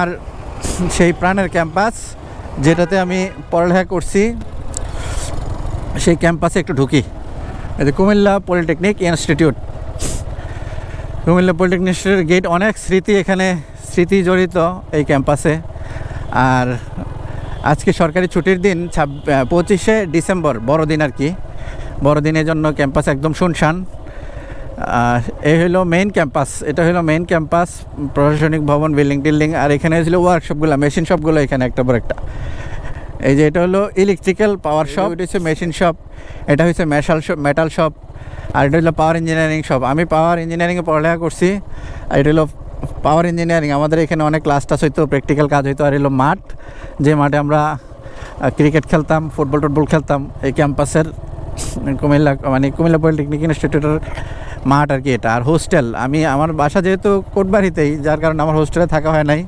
আর সেই প্রাণের ক্যাম্পাস, যেটাতে আমি পড়ালেখা করছি, সেই ক্যাম্পাসে একটু ঢুকি। এই যে Comilla polytechnic institute. Comilla polytechnic ইনস্টিটিউটের গেট অনেক স্মৃতি এখানে স্মৃতি জড়িত এই ক্যাম্পাসে। আর আজকে সরকারি ছুটির দিন, ছাব, পঁচিশে ডিসেম্বর, বড়দিন আর কি। বড়দিনের জন্য ক্যাম্পাস একদম শুনশান। এই হলো মেইন ক্যাম্পাস এটা হলো মেইন ক্যাম্পাস প্রশাসনিক ভবন বিল্ডিং টিল্ডিং আর এখানে ছিল ওয়ার্কশপগুলো মেশিন শপগুলো এখানে একটা পর একটা। এই যে এটা হলো ইলেকট্রিক্যাল পাওয়ার শপ এটা হচ্ছে মেশিন শপ এটা হচ্ছে মেশাল শপ মেটাল শপ আর এটা হলো পাওয়ার ইঞ্জিনিয়ারিং শপ আমি পাওয়ার ইঞ্জিনিয়ারিংয়ে পড়ালেখা করছি আর এটা হলো পাওয়ার ইঞ্জিনিয়ারিং আমাদের এখানে অনেক ক্লাস টাস হইতো প্র্যাকটিক্যাল কাজ হইতো আর এলো মাঠ। যে মাঠে আমরা ক্রিকেট খেলতাম ফুটবল টুটবল খেলতাম এই ক্যাম্পাসের কুমিল্লা মানে কুমিল্লা পলিটেকনিক ইনস্টিটিউটের মাঠ আর কি এটা। আর হোস্টেল আমি আমার বাসা যেহেতু কোটবাড়িতেই, যার কারণে আমার হোস্টেলে থাকা হয় নাই।